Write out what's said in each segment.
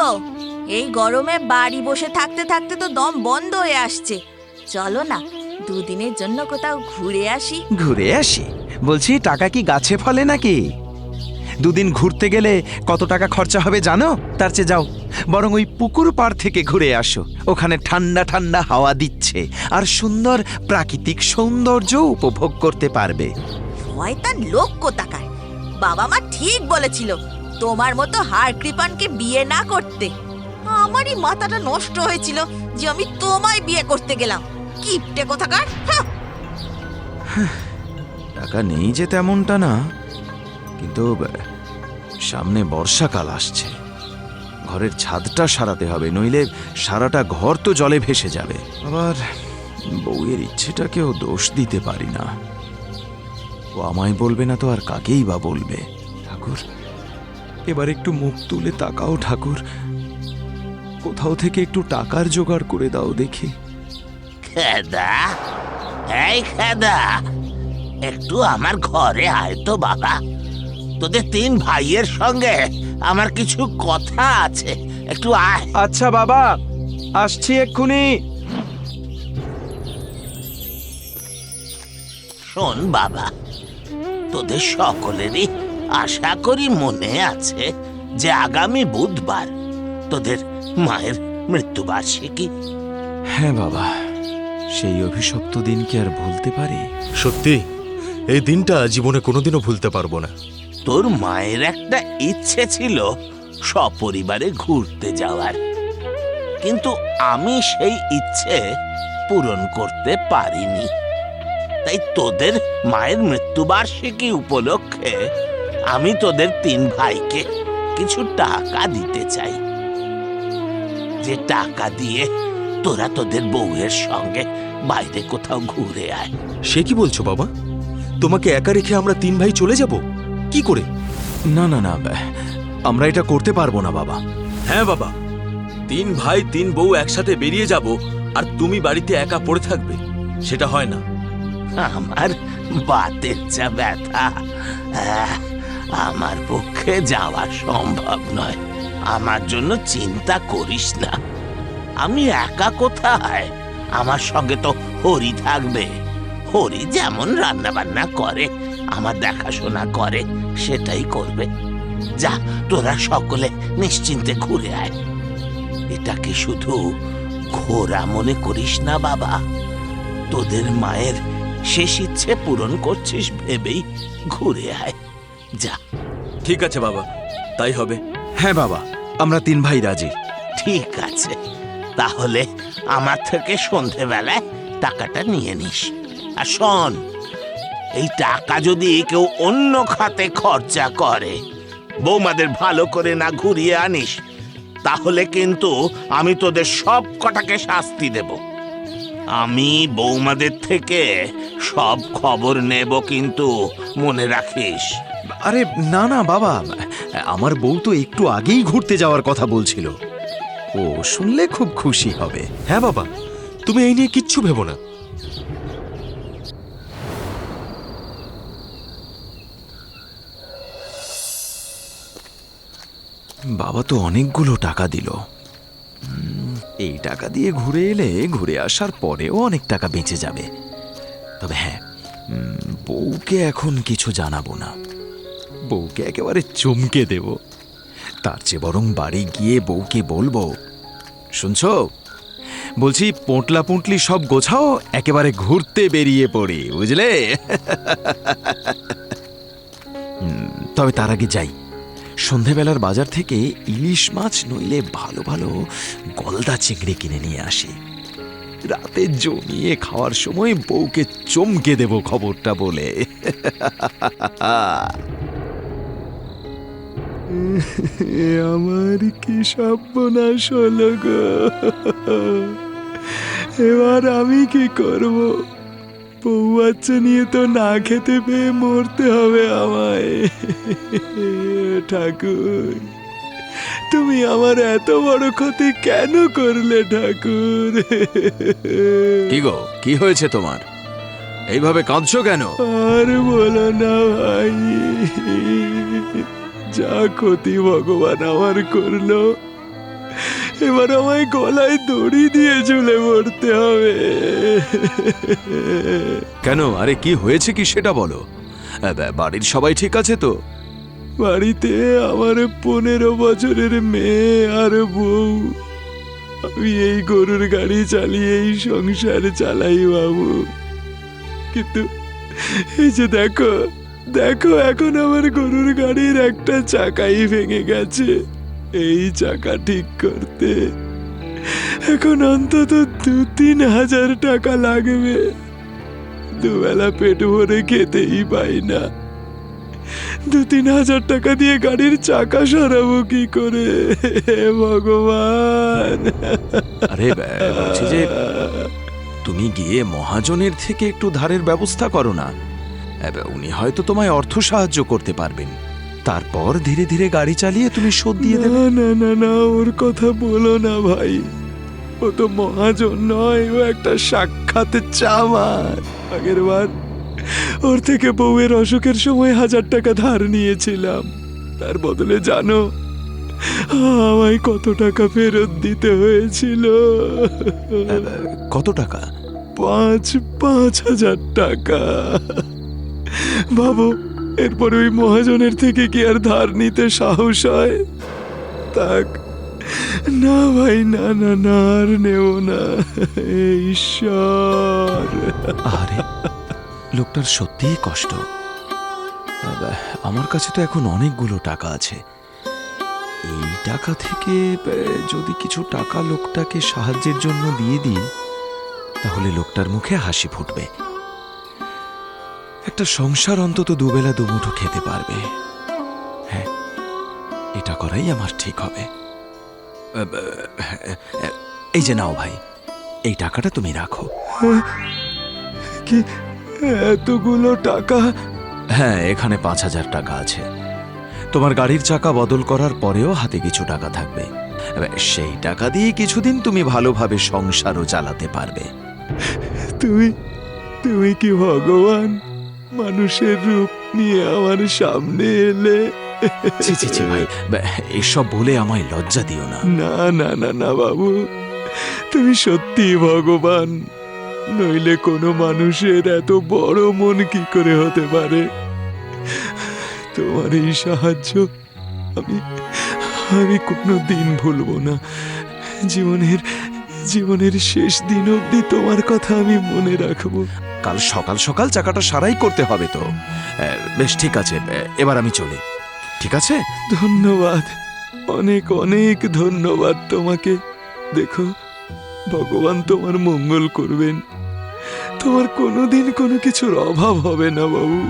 গো এই গরমে বাড়ি বসে থাকতে থাকতে তো দম বন্ধ হয়ে আসছে। চলো না দুদিনের জন্য কোথাও ঘুরে আসি। ঘুরে আসি? বলছি টাকা কি গাছে ফলে নাকি? দুদিন ঘুরতে গেলে কত টাকা খরচা হবে জানো? তার চেয়ে যাও বরং ওই পুকুর পাড় থেকে ঘুরে আসো। ওখানে ঠান্ডা ঠান্ডা হাওয়া দিচ্ছে আর সুন্দর প্রাকৃতিক সৌন্দর্য উপভোগ করতে পারবে। শয়তান লোক কোথাকার? বাবা মা ঠিক বলেছিল তোমার মতো হার কৃপানকে বিয়ে না করতে। আমারই মাথাটা নষ্ট হয়েছিল যে আমি তোমায় বিয়ে করতে গেলাম। কিপটে কোথাকার টাকা নেই যে তেমনটা না, কিন্তু সামনে বর্ষাকাল আসছে। ঘরের ছাদটা সারাতে হবে, নইলে সারাটা ঘর তো জলে ভেসে যাবে। আবার বউয়ের ইচ্ছেটাকেও দোষ দিতে পারি না। ও আমায় বলবে না তো আর কাকেই বা বলবে? ঠাকুর এবার একটু মুখ তুলে তাকাও ঠাকুর। কোথাও থেকে একটু টাকার জোগাড় করে দাও দেখি। খেদা? এই খেদা! একটু আমার ঘরে আয় তো বাবা। তোদের তিন ভাইয়ের সঙ্গে আমার কিছু কথা আছে। একটু আয়। আচ্ছা বাবা আসছি এক্ষুনি। শোন বাবা তোদের সকলেরই আশা করি মনে আছে যে আগামী বুধবার তোদের মায়ের মৃত্যুবার্ষিকী। হ্যাঁ বাবা সেই অভিশপ্ত দিন কি আর ভুলতে পারি? সত্যি এই দিনটা জীবনে কোনোদিনও ভুলতে পারব না। তোর মায়ের একটা ইচ্ছে ছিল সপরিবারে ঘুরতে যাওয়ার। কিন্তু আমি সেই ইচ্ছে পূরণ করতে পারিনি। তাই তোদের মায়ের মৃত্যুবার্ষিকী উপলক্ষে আমি তোদের তিন ভাইকে কিছু টাকা দিতে চাই। যে টাকা দিয়ে তোরা তোদের বউয়ের সঙ্গে বাইরে কোথাও ঘুরে আয়। সে কি বলছো বাবা? তোমাকে একা রেখে আমরা তিন ভাই চলে যাব? কি করে? না না না আমরা এটা করতে পারব না বাবা। হ্যাঁ বাবা তিন ভাই তিন বউ একসাথে বেরিয়ে যাব আর তুমি বাড়িতে একা পড়ে থাকবে সেটা হয় না। আমার বাতের যা ব্যথা আমার পক্ষে যাওয়া সম্ভব নয়। আমার জন্য চিন্তা করিস না। আমি একা কোথায়? আমার সঙ্গে তো হরি থাকবে। হরি যেমন রান্না বান্না করে, আমার দেখাশোনা করে, সেটাই করবে। যা, তোরা সকলে নিশ্চিন্তে ঘুরে আয়। এটাকে শুধু ঘোরা মনে করিস না, বাবা? তোদের মায়ের শেষ ইচ্ছে পূরণ করছিস, ভেবেই ঘুরে আয়। যা। ঠিক আছে বাবা তাই হবে। হ্যাঁ বাবা আমরা তিন ভাই রাজি। ঠিক আছে তাহলে আমার থেকে সন্ধেবেলায় টাকাটা নিয়ে নিস। আর শোন এই টাকা যদি কেউ অন্য খাতে খরচা করে বৌমাদের ভালো করে না ঘুরিয়ে আনিস তাহলে কিন্তু আমি তোদের সব কটাকে শাস্তি দেব। আমি বৌমাদের থেকে সব খবর নেব কিন্তু মনে রাখিস। আরে না না বাবা। আমার বউ তো একটু আগেই ঘুরতে যাওয়ার কথা বলছিল। ও শুনলে খুব খুশি হবে। হ্যাঁ বাবা। তুমি এই নিয়ে কিচ্ছু ভেবো না। বাবা তো অনেকগুলো টাকা দিল। এই টাকা দিয়ে ঘুরে এলে ঘুরে আসার পরেও অনেক টাকা বেঁচে যাবে। তবে হ্যাঁ বউকে এখন কিছু জানাব না। বউকে একেবারে চমকে দেব। তার চেয়ে বরং বাড়ি গিয়ে বউকে বলব, শুনছো? বলছি পোঁটলা পুঁটলি সব গোছাও, একেবারে ঘুরতে বেরিয়ে পড়ি, বুঝলে? তবে তার আগে যাই। সন্ধেবেলার বাজার থেকে ইলিশ মাছ নইলে ভালো ভালো গলদা চিংড়ি কিনে নিয়ে আসি। রাতে জমিয়ে খাওয়ার সময় বউকে চমকে দেব খবরটা বলে। আমার কি সর্বনাশ হলো গো? এবার আমি কি করব? বউ বাচ্চা নিয়ে তো না খেতে পেয়ে মরতে হবে আমায়। ঠাকুর তুমি আমার এত বড় ক্ষতি কেন করলে ঠাকুর? কি গো কি হয়েছে তোমার? এইভাবে কাঁদছো কেন? আর বলো না ভাই। যা ক্ষতি ভগবান আমার করল এবার আমায় গলায় দড়ি দিয়ে ঝুলে মরতে হবে। কেন? আরে কি হয়েছে কি সেটা বলো। বাড়ির সবাই ঠিক আছে তো? বাড়িতে আমার পনেরো বছরের মেয়ে আর বউ। আমি এই গরুর গাড়ি চালিয়ে এই সংসার চালাই বাবু। কিন্তু এই যে দেখো দেখো, এখন আমার গরুর গাড়ির একটা চাকাই ভেঙে গেছে। এই চাকা ঠিক করতে এখন অন্তত দু তিন হাজার টাকা লাগবে। দুবেলা পেট ভরে খেতেই পাই না। দু তিন হাজার টাকা দিয়ে গাড়ির চাকা সরাবো কি করে? ভগবান! আরে বলছি যে, তুমি গিয়ে মহাজনের থেকে একটু ধারের ব্যবস্থা করো না। উনি হয়তো তোমায় অর্থ সাহায্য করতে পারবেন। তারপর ধীরে ধীরে গাড়ি চালিয়ে তুমি শোধ দিয়ে দেবে। না না না ওর কথা বলো না ভাই। ও তো মহাজন নয় ও একটা সাক্ষাৎ চামার আগের বার ওর থেকে বউয়ের অসুখের সময় হাজার টাকা ধার নিয়েছিলাম। তার বদলে জানো আমায় কত টাকা ফেরত দিতে হয়েছিল। কত টাকা? পাঁচ পাঁচ হাজার টাকা। ভাবো এরপরে ওই মহাজনের থেকে কি আর ধার নিতে সাহস হয়? তাক না ভাই, না না না, আর নেও না। ঈশ্বর। আরে লোকটার সত্যিই কষ্ট। আমার কাছে তো এখন অনেকগুলো টাকা আছে। এই টাকা থেকে যদি কিছু টাকা লোকটাকে সাহায্যের জন্য দিয়ে দিই, তাহলে লোকটার মুখে হাসি ফুটবে। একটা সংসার অন্তত দুবেলা দুমুঠো খেতে পারবে। হ্যাঁ এটা করাই আমার ঠিক হবে। আ, এই যে নাও ভাই এই টাকাটা তুমি রাখো। কি এতগুলো টাকা? হ্যাঁ এখানে পাঁচ হাজার টাকা আছে। তোমার গাড়ির চাকা বদল করার পরেও হাতে কিছু টাকা থাকবে। সেই টাকা দিয়ে কিছুদিন তুমি ভালোভাবে সংসারও চালাতে পারবে। তুমি তুমি কি ভগবান? মানুষের রূপ নিয়ে আমার সামনে এলে। ছি ছি ছি ভাই বা, এসব বলে আমায় লজ্জা দিও না। না না না না বাবু তুমি সত্যি ভগবান। নইলে কোনো মানুষের এত বড় মন কি করে হতে পারে? তোমার এই সাহায্য আমি আমি কোনো দিন ভুলবো না। জীবনের জীবনের শেষ দিন অবধি তোমার কথা আমি মনে রাখব। কাল সকাল সকাল চাকাটা সারাই করতে হবে তো। বেশ ঠিক আছে এবার আমি চলি। ঠিক আছে? ধন্যবাদ। অনেক অনেক ধন্যবাদ তোমাকে। দেখো ভগবান তোমার মঙ্গল করবেন। তোমার কোনোদিন কোনো কিছুর অভাব হবে না বাবু।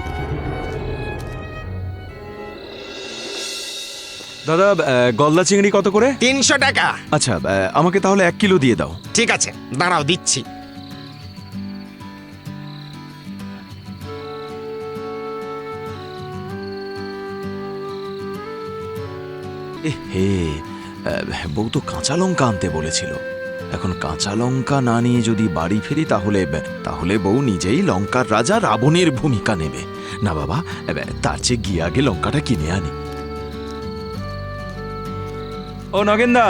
দাদা গলদা চিংড়ি কত করে? তিনশো টাকা। আচ্ছা আমাকে তাহলে এক কিলো দিয়ে দাও। ঠিক আছে দাঁড়াও দিচ্ছি। এ হে বউ তো কাঁচা লঙ্কা আনতে বলেছিল। এখন কাঁচা লঙ্কা না নিয়ে যদি বাড়ি ফিরি তাহলে তাহলে বউ নিজেই লঙ্কার রাজা রাবণের ভূমিকা নেবে। না বাবা তার চেয়ে গিয়ে আগে লঙ্কাটা কিনে আনি। ও নগেনদা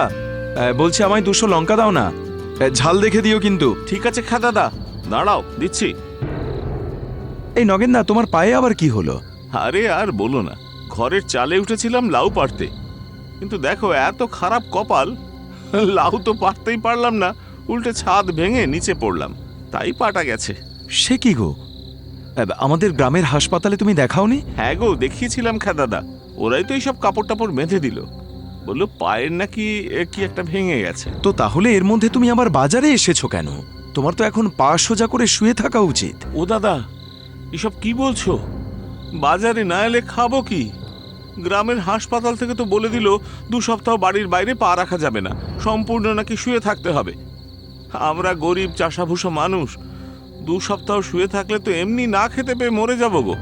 বলছি আমায় দুশো লঙ্কা দাও না। ঝাল দেখে দিও কিন্তু। ঠিক আছে দাদা দাঁড়াও দিচ্ছি। এই নগেনদা তোমার পায়ে আবার কি হলো? আরে আর বলো না ঘরের চালে উঠেছিলাম লাউ পারতে কিন্তু দেখো এত খারাপ কপাল। লাউ তো পারতেই পারলাম না। উল্টে ছাদ ভেঙে নিচে পড়লাম। তাই পাটা গেছে। সে কি গো? আমাদের গ্রামের হাসপাতালে তুমি দেখাওনি? হ্যাঁ গো দেখিয়েছিলাম দাদা ওরাই তো এইসব কাপড় টাপড় বেঁধে দিল। বলল পায়ের নাকি কি একটা ভেঙে গেছে। তো তাহলে এর মধ্যে তুমি আবার বাজারে এসেছ কেন? তোমার তো এখন পা সোজা করে শুয়ে থাকা উচিত। ও দাদা এসব কি বলছো? বাজারে না এলে খাব কি? গ্রামের হাসপাতাল থেকে তো বলে দিল, দু সপ্তাহ বাড়ির বাইরে পা রাখা যাবে না। সম্পূর্ণ নাকি শুয়ে থাকতে হবে। আমরা গরিব, চাষাভুষো মানুষ। দু সপ্তাহ শুয়ে থাকলে তো এমনি না খেতে পেয়ে মরে যাব গো।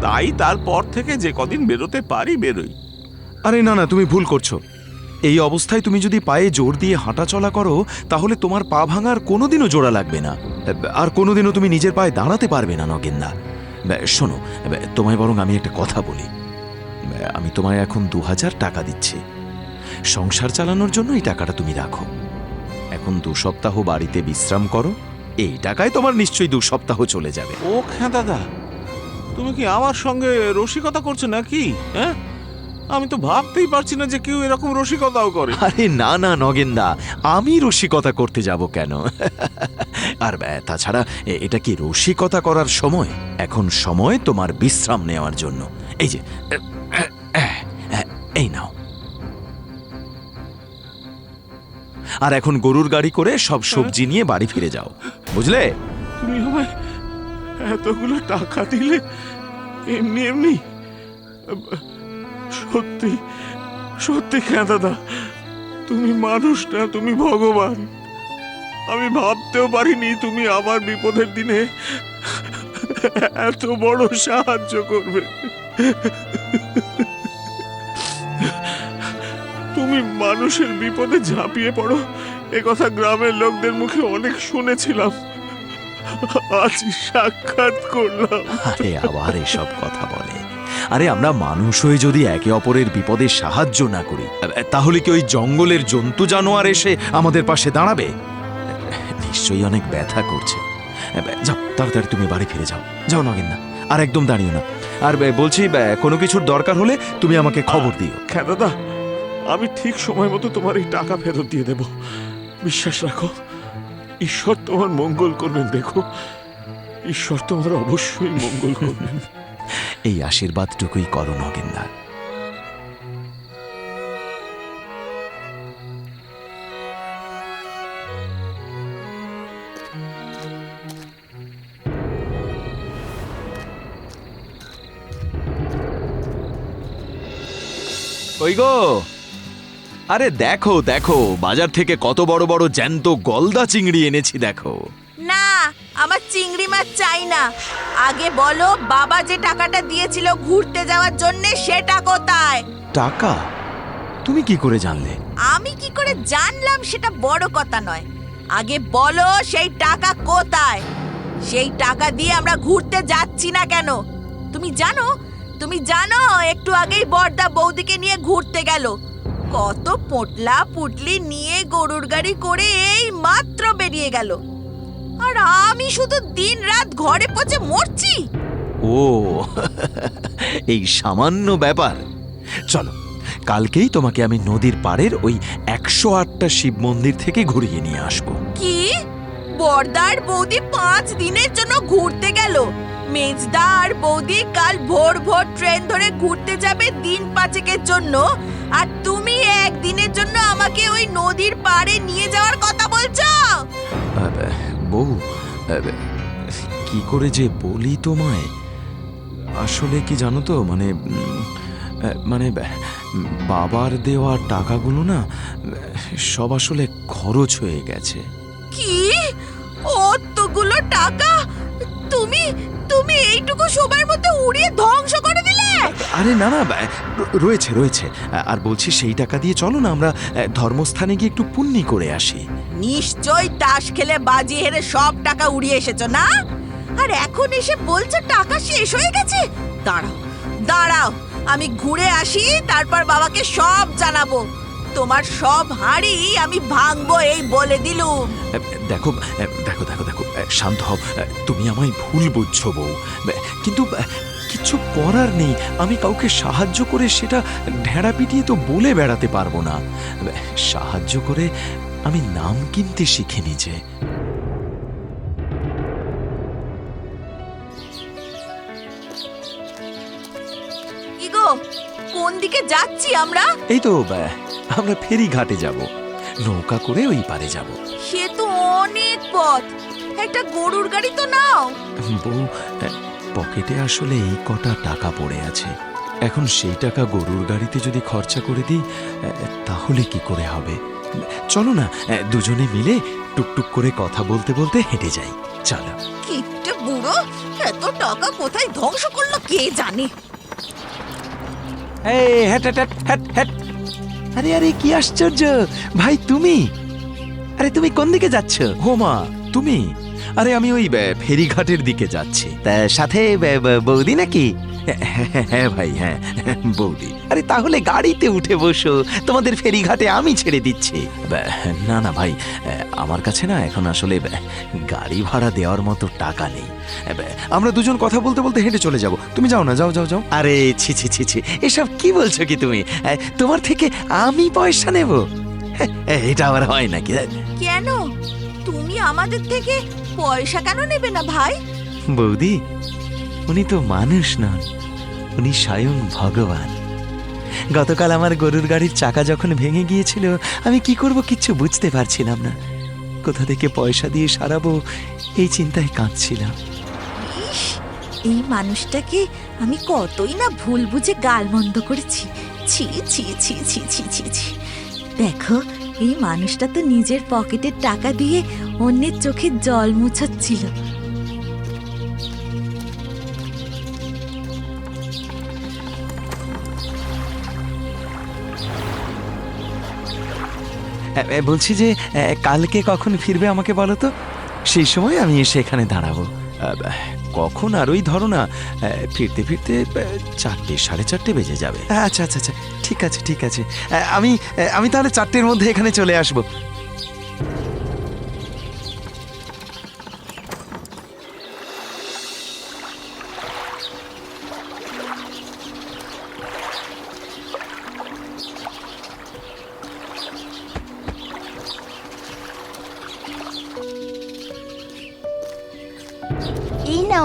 তাই তারপর থেকে যে কদিন বেরোতে পারি বেরোই। আরে না না, তুমি ভুল করছ। এই অবস্থায় তুমি যদি পায়ে জোর দিয়ে হাঁটা চলা করো, তাহলে তোমার পা ভাঙার কোনোদিনও জোড়া লাগবে না। আর কোনোদিনও তুমি নিজের পায়ে দাঁড়াতে পারবে না, নগেন্দা। শোনো তোমায় বরং আমি একটা কথা বলি। আমি তোমায় এখন দু হাজার টাকা দিচ্ছি। সংসার চালানোর জন্য এই টাকাটা তুমি রাখো। এখন দু সপ্তাহ বাড়িতে বিশ্রাম করো এই টাকায় তোমার নিশ্চয়ই দু সপ্তাহ চলে যাবে। ও হ্যাঁ দাদা। তুমি কি আমার সঙ্গে রসিকতা করছ নাকি হ্যাঁ? আমি তো ভাবতেই পারছি না যে কেউ এরকম রসিকতাও করে। আরে না না নগেন্দা আমি রসিকতা করতে যাব কেন? আর ব্যা, তাছাড়া এটা কি রসিকতা করার সময়? এখন সময় তোমার বিশ্রাম নেওয়ার জন্য। এই যে এই নাও। আর এখন গরুর গাড়ি করে সব সবজি নিয়ে বাড়ি ফিরে যাও। বুঝলে? তুমি এতগুলো টাকা দিলে এমনি এমনি, সত্যি সত্যি দাদা, তুমি মানুষ না তুমি ভগবান। আমি ভাবতেও পারিনি তুমি আমার বিপদের দিনে এত বড় সাহায্য করবে। তুমি মানুষের বিপদে ঝাঁপিয়ে পড়ো। এ কথা গ্রামের লোকদের মুখে অনেক শুনেছিলাম। আজ সাক্ষাৎ করলাম। আরে আবার এসব কথা বলে। আরে আমরা মানুষ হয়ে যদি একে অপরের বিপদে সাহায্য না করি তাহলে কি ওই জঙ্গলের জন্তু জানোয়ার এসে আমাদের পাশে দাঁড়াবে? নিশ্চয়ই অনেক ব্যথা করছে। যাও তাড়াতাড়ি তুমি বাড়ি ফিরে যাও। যাও নগেন না আর একদম দাঁড়িও না। আর বলছি কোনো কিছুর দরকার হলে তুমি আমাকে খবর দিও। দাদা আমি ঠিক সময় মতো তোমার এই টাকা ফেরত দিয়ে দেব। বিশ্বাস রাখো ঈশ্বর তোমার মঙ্গল করবেন দেখো। ঈশ্বর তোমার অবশ্যই মঙ্গল করবেন। এই আশীর্বাদটুকুই করো নগেন্দা। ওই গো? আরে দেখো দেখো বাজার থেকে কত বড় বড় জ্যান্ত গলদা চিংড়ি এনেছি দেখো। না আমার চিংড়ি মাছ চাই না। আগে বলো বাবা যে টাকাটা দিয়েছিল ঘুরতে যাওয়ার জন্য সেটা কোথায়? টাকা? তুমি কি করে জানলে? আমি কি করে জানলাম সেটা বড় কথা নয়। আগে বলো সেই টাকা কোথায়? সেই টাকা দিয়ে আমরা ঘুরতে যাচ্ছি না কেন? তুমি জানো তুমি জানো একটু আগেই বর্দা বৌদিকে নিয়ে ঘুরতে গেল। কত পোটলা পুটলি নিয়ে গরুর গাড়ি করে এই মাত্র বেরিয়ে গেল। আর আমি শুধু দিন রাত ঘরে পচে মরছি। ও এই সামান্য ব্যাপার। চলো কালকেই তোমাকে আমি নদীর পাড়ের ওই একশো আটটা শিব মন্দির থেকে ঘুরিয়ে নিয়ে আসব। কি? বর্দার বৌদি পাঁচ দিনের জন্য ঘুরতে গেল। মেজদার বৌদি কাল ভোর ভোর ট্রেন ধরে ঘুরতে যাবে দিন পাঁচেকের জন্য। আর তুমি একদিনের জন্য আমাকে ওই নদীর পাড়ে নিয়ে যাওয়ার কথা বলছো? বউ কি করে যে বলি তোমায়? আসলে কি জানো তো মানে মানে বাবার দেওয়া টাকাগুলো না সব আসলে খরচ হয়ে গেছে। কি? অতগুলো টাকা? তুমি? তুমি এইটুকু সময়ের মধ্যে উড়িয়ে ধ্বংস করে দিলে? আরে না না রয়েছে রয়েছে। আর বলছি সেই টাকা দিয়ে চলো না আমরা ধর্মস্থানে গিয়ে একটু পুণ্যি করে আসি। নিশ্চয় তাস খেলে বাজি হেরে সব টাকা উড়িয়ে এসেছ না? আর এখন এসে বলছো টাকা শেষ হয়ে গেছে? দাঁড়াও দাঁড়াও আমি ঘুরে আসি তারপর বাবাকে সব জানাব। তোমার সব হাড়ি আমি ভাঙবো এই বলে দিলুম। দেখো দেখো দেখো দেখো শান্ত হও। তুমি আমায় ভুল বুঝছ, বউ। কিন্তু কিছু করার নেই। আমি কাউকে সাহায্য করে সেটা ঢেড়া পিটিয়ে তো বলে বেড়াতে পারব না। সাহায্য করে আমি নাম কিনতে শিখে নিছে দিকে যাচ্ছি আমরা। এই তো আহ, আমরা ফেরি ঘাটে যাব। নৌকা করে ওই পারে যাব। সে তো অনেক পথ। একটা গরুর গাড়ি তো নাও। বউ আহ, পকেটে আসলে এই কটা টাকা পড়ে আছে। এখন সেই টাকা গরুর গাড়িতে যদি খরচা করে দিই আহ, তাহলে কি করে হবে? চলো না আহ, দুজনে মিলে টুকটুক করে কথা বলতে বলতে হেঁটে যাই। চলো। কিপটে বুড়ো এত টাকা কোথায় ধ্বংস করল কে জানে? এই হ্যাট হ্যাট হ্যাট হ্যাট হ্যাট আরে আরে কি আশ্চর্য। ভাই তুমি? আরে তুমি কোন দিকে যাচ্ছ? হোমা তুমি? আরে আমি ওই ফেরিঘাটের দিকে যাচ্ছি। তা সাথে বৌদি নাকি? হ্যাঁ, হ্যাঁ ভাই হ্যাঁ বৌদি। আরে তাহলে গাড়িতে উঠে বসো। তোমাদের ফেরিঘাটে আমি ছেড়ে দিচ্ছি। না না ভাই আমার কাছে না এখন আসলে গাড়ি ভাড়া দেওয়ার মতো টাকা নেই। আমরা দুজন কথা বলতে বলতে হেঁটে চলে যাব। তুমি যাও না যাও যাও যাও। আরে ছি ছি ছি ছি এসব কি বলছো কি তুমি? তোমার থেকে আমি পয়সা নেব? হ্যাঁ, এটা আবার হয় নাকি? কেন? তুমি আমাদের থেকে পয়সা কেন নেবে না ভাই? বৌদি উনি তো মানুষ নন, উনি স্বয়ং ভগবান। গতকাল আমার গরুর গাড়ির চাকা যখন ভেঙে গিয়েছিল, আমি কি করব কিচ্ছু বুঝতে পারছিলাম না। কোথা থেকে পয়সা দিয়ে সারাবো, এই চিন্তায় কাঁদছিলাম। এই মানুষটাকে আমি কতই না ভুল বুঝে গালমন্দ করেছি। ছি ছি ছি ছি ছি ছি ছি। দেখো, এই মানুষটা তো নিজের পকেটের টাকা দিয়ে অন্যের চোখে জল মুছাচ্ছিল। বলছি যে কালকে কখন ফিরবে আমাকে বলো তো? সেই সময় আমি এসে এখানে দাঁড়াবো কখন আর ওই ধরো না ফিরতে ফিরতে চারটে, সাড়ে চারটে বেজে যাবে। আচ্ছা আচ্ছা আচ্ছা ঠিক আছে ঠিক আছে। আমি আমি তাহলে চারটের মধ্যে এখানে চলে আসব।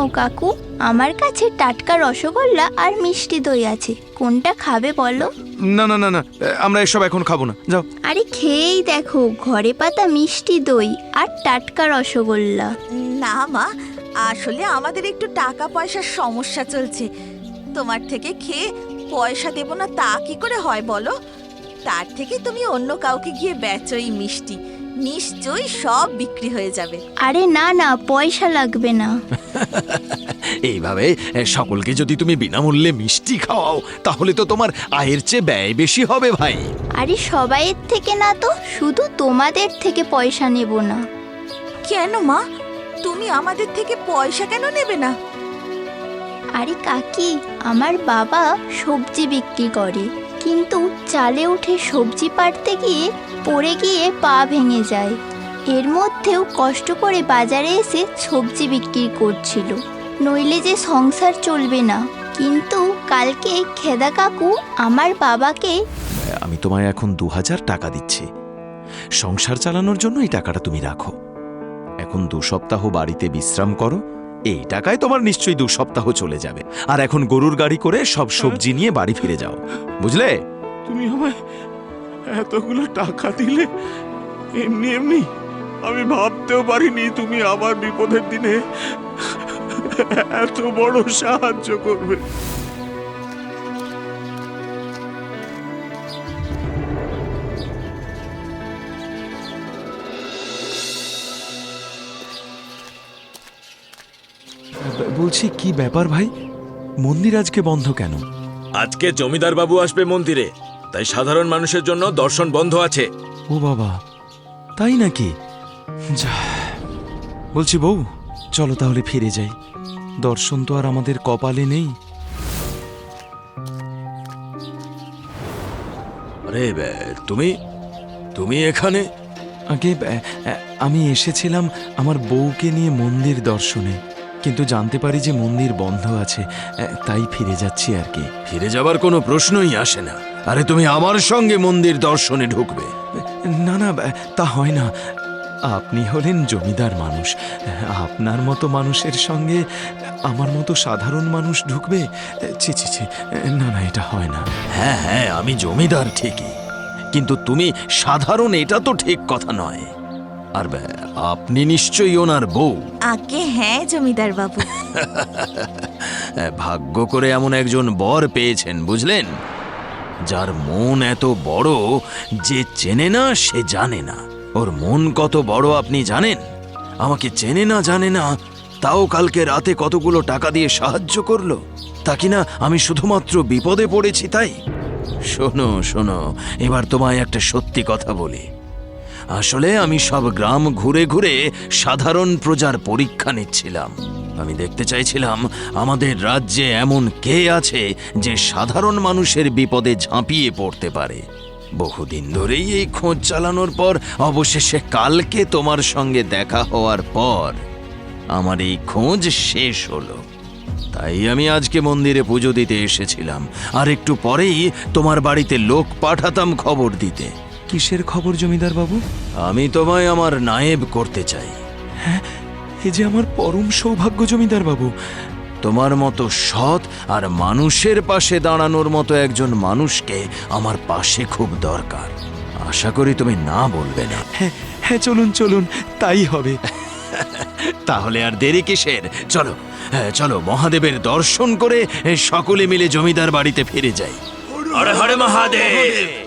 কাকু আমার কাছে টাটকা রসগোল্লা আর মিষ্টি দই আছে। কোনটা খাবে বলো? না না না না আমরা এসব এখন খাব না। যাও। আরে খেয়েই দেখো ঘরে পাতা মিষ্টি দই আর টাটকা রসগোল্লা। না মা আসলে আমাদের একটু টাকা পয়সার সমস্যা চলছে। তোমার থেকে খেয়ে পয়সা দেব না তা কি করে হয় বলো? তার থেকে তুমি অন্য কাউকে গিয়ে বেচোই মিষ্টি। নিশ্চয়ই সব বিক্রি হয়ে যাবে। আরে না না পয়সা লাগবে না। এইভাবে সকলকে যদি তুমি বিনামূল্যে মিষ্টি খাওয়াও তাহলে তো তোমার আয়ের চেয়ে ব্যয় বেশি হবে ভাই। আরে সবাইয়ের থেকে না তো শুধু তোমাদের থেকে পয়সা নেব না। কেন মা? তুমি আমাদের থেকে পয়সা কেন নেবে না? আরে কাকি আমার বাবা সবজি বিক্রি করে। কিন্তু চালে উঠে সবজি পাড়তে গিয়ে পড়ে গিয়ে পা ভেঙে যায়। এর মধ্যেও কষ্ট করে বাজারে এসে সবজি বিক্রি করছিল। নইলে যে সংসার চলবে না। কিন্তু কালকে খেদা কাকু আমার বাবাকে আমি তোমায় এখন দু হাজার টাকা দিচ্ছি। সংসার চালানোর জন্য এই টাকাটা তুমি রাখো। এখন দু সপ্তাহ বাড়িতে বিশ্রাম করো এই টাকায় তোমার নিশ্চয়ই দু সপ্তাহ চলে যাবে। আর এখন গরুর গাড়ি করে সব সবজি নিয়ে বাড়ি ফিরে যাও। বুঝলে? তুমি আমায় এতগুলো টাকা দিলে এমনি এমনি আমি ভাবতেও পারিনি তুমি আমার বিপদের দিনে এত বড় সাহায্য করবে। বলছি কি ব্যাপার ভাই? মন্দির আজকে বন্ধ কেন? আজকে জমিদার বাবু আসবে মন্দিরে তাই সাধারণ মানুষের জন্য দর্শন বন্ধ আছে। ও বাবা তাই নাকি? যা বলছি বউ চলো তাহলে ফিরে যাই। দর্শন তো আর আমাদের কপালে নেই। আরে তুমি তুমি এখানে? আগে আমি এসেছিলাম আমার বউকে নিয়ে মন্দির দর্শনে। কিন্তু জানতে পারি যে মন্দির বন্ধ আছে তাই ফিরে যাচ্ছি আর কি। ফিরে যাবার কোনো প্রশ্নই আসে না। আরে তুমি আমার সঙ্গে মন্দির দর্শনে ঢুকবে। না না তা হয় না। আপনি হলেন জমিদার মানুষ। আপনার মতো মানুষের সঙ্গে আমার মতো সাধারণ মানুষ ঢুকবে? ছি ছি ছি না না এটা হয় না। হ্যাঁ হ্যাঁ আমি জমিদার ঠিকই। কিন্তু তুমি সাধারণ এটা তো ঠিক কথা নয়। আর বে, আপনি নিশ্চয়ই ওনার বউ। আগে হ্যাঁ জমিদার বাবু। ভাগ্য করে এমন একজন বর পেয়েছেন বুঝলেন? যার মন এত বড় যে চেনে না সে জানে না। ওর মন কত বড় আপনি জানেন? আমাকে চেনে না জানে না তাও কালকে রাতে কতগুলো টাকা দিয়ে সাহায্য করল? তা কিনা আমি শুধুমাত্র বিপদে পড়েছি তাই? শোনো শোনো এবার তোমায় একটা সত্যি কথা বলি। আসলে আমি সব গ্রাম ঘুরে ঘুরে সাধারণ প্রজার পরীক্ষা নিচ্ছিলাম। আমি দেখতে চাইছিলাম আমাদের রাজ্যে এমন কে আছে যে সাধারণ মানুষের বিপদে ঝাঁপিয়ে পড়তে পারে। বহুদিন ধরেই এই খোঁজ চালানোর পর অবশেষে কালকে তোমার সঙ্গে দেখা হওয়ার পর আমার এই খোঁজ শেষ হলো। তাই আমি আজকে মন্দিরে পুজো দিতে এসেছিলাম। আর একটু পরেই তোমার বাড়িতে লোক পাঠাতাম খবর দিতে। কিসের খবর জমিদার বাবু? আমি তোমায় আমার নায়েব করতে চাই। হ্যাঁ এ যে আমার পরম সৌভাগ্য জমিদার বাবু। তোমার মতো সৎ আর মানুষের পাশে দাঁড়ানোর মতো একজন মানুষকে আমার পাশে খুব দরকার। আশা করি তুমি না বলবে না। হ্যাঁ হ্যাঁ চলুন চলুন তাই হবে। তাহলে আর দেরি কিসের? চলো হ্যাঁ, চলো মহাদেবের দর্শন করে সকলে মিলে জমিদার বাড়িতে ফিরে যাই। হরে হরে মহাদেব!